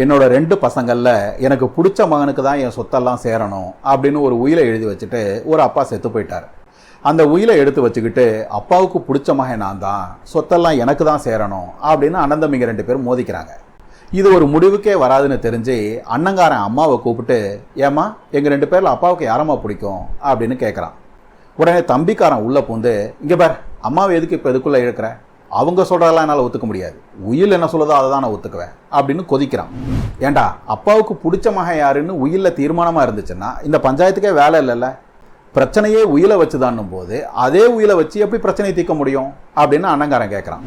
என்னோட ரெண்டு பசங்களில் எனக்கு பிடிச்ச மகனுக்கு தான் என் சொத்தெல்லாம் சேரணும் அப்படின்னு ஒரு உயிலை எழுதி வச்சுட்டு ஒரு அப்பா செத்து போயிட்டார். அந்த உயிலை எடுத்து வச்சுக்கிட்டு அப்பாவுக்கு பிடிச்ச மகன் நான் தான் சொத்தெல்லாம் எனக்கு தான் சேரணும் அப்படின்னு அனந்தமிங்க ரெண்டு பேரும் மோதிக்கிறாங்க. இது ஒரு முடிவுக்கே வராதுன்னு தெரிஞ்சு அண்ணங்காரன் அம்மாவை கூப்பிட்டு ஏம்மா எங்கள் ரெண்டு பேரில் அப்பாவுக்கு யாரம்மா பிடிக்கும்? அப்படின்னு கேட்குறான் உடனே தம்பிக்காரன் உள்ளே பூந்து இங்கே பார் அம்மாவை எதுக்கு இப்போ இதுக்குள்ளே இழுக்கிற? அவங்க சொல்கிறதெல்லாம் என்னால் ஒத்துக்க முடியாது. உயில் என்ன சொல்லுதோ அதை தான் நான் ஒத்துக்குவேன் அப்படின்னு கொதிக்கிறான். ஏண்டா அப்பாவுக்கு பிடிச்ச மகன் யாருன்னு உயில்ல தீர்மானமாக இருந்துச்சுன்னா இந்த பஞ்சாயத்துக்கே வேலை இல்லைல்ல? பிரச்சனையே உயிலை வச்சுதான்னும் போது அதே உயிலை வச்சு எப்படி பிரச்சனையை தீர்க்க முடியும்? அப்படின்னு அண்ணங்காரன் கேட்குறான்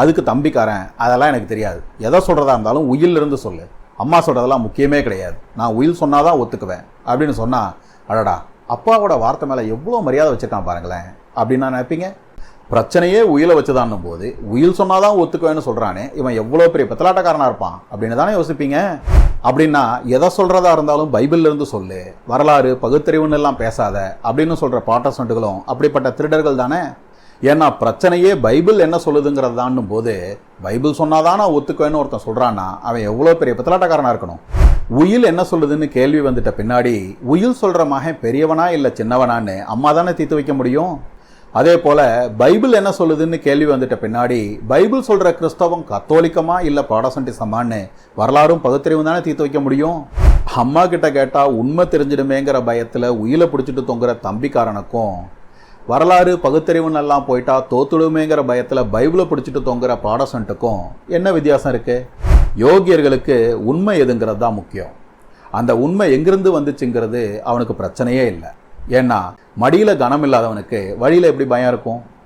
அதுக்கு தம்பிக்காரன் அதெல்லாம் எனக்கு தெரியாது. எதை சொல்கிறதா இருந்தாலும் உயில்ல இருந்து சொல்லு. அம்மா சொல்கிறதெல்லாம் முக்கியமே கிடையாது. நான் உயில் சொன்னாதான் ஒத்துக்குவேன் அப்படின்னு சொன்னால் அடடா அப்பாவோட வார்த்தை மேலே எவ்வளோ மரியாதை வச்சுருக்கான் பாருங்களேன் அப்படின்னு நான் நினைப்பீங்க? பிரச்சனையே உயிலை வச்சுதான்னும் போது உயில் சொன்னாதான் ஒத்துக்குவேன்னு சொல்கிறானே இவன் எவ்வளோ பெரிய பித்தலாட்டக்காரனா இருப்பான். அப்படின்னு தானே யோசிப்பீங்க? அப்படின்னா எதை சொல்கிறதா இருந்தாலும் பைபிள்லேருந்து சொல்லு வரலாறு பகுத்தறிவுன்னு எல்லாம் பேசாத அப்படின்னு சொல்கிற பாட்டஸ்டண்ட்டுகளும் அப்படிப்பட்ட திருடர்கள் தானே? ஏன்னா பிரச்சனையே பைபிள் என்ன சொல்லுதுங்கிறது தான்னும் போது பைபிள் சொன்னாதான் நான் ஒத்துக்குவேன்னு ஒருத்தன் சொல்கிறான்னா அவன் எவ்வளோ பெரிய பித்தலாட்டக்காரனா இருக்கணும்? உயில் என்ன சொல்லுதுன்னு கேள்வி வந்துட்ட பின்னாடி உயில் சொல்கிற மகன் பெரியவனா இல்லை சின்னவனான்னு அம்மா தானே தீர்த்து வைக்க முடியும்? அதே போல பைபிள் என்ன சொல்லுதுன்னு கேள்வி வந்துட்ட பின்னாடி பைபிள் சொல்ற கிறிஸ்தவம் கத்தோலிக்கமா இல்ல பாடசண்டிசமான்னு வரலாறும் பகுத்தறிவும் தானே தீர்த்து வைக்க முடியும்? அம்மா கிட்ட கேட்டா உண்மை தெரிஞ்சிடுமேங்கிற பயத்துல உயிரை பிடிச்சிட்டு தொங்குற தம்பிக்காரனுக்கும் வரலாறு பகுத்தறிவுன்னு எல்லாம் போயிட்டா தோத்துடுமேங்கிற பயத்துல பைபிளை பிடிச்சிட்டு தொங்குற பாடசன்ட்டுக்கும் என்ன வித்தியாசம் இருக்கு? யோகியர்களுக்கு உண்மை எதுங்கிறது தான் முக்கியம். அந்த உண்மை எங்கிருந்து வந்துச்சுங்கிறது அவனுக்கு பிரச்சனையே இல்லை. ஏன்னா மடியில கனம் இல்லாதவனுக்கு வழியில எப்படி பயம் இருக்கும்?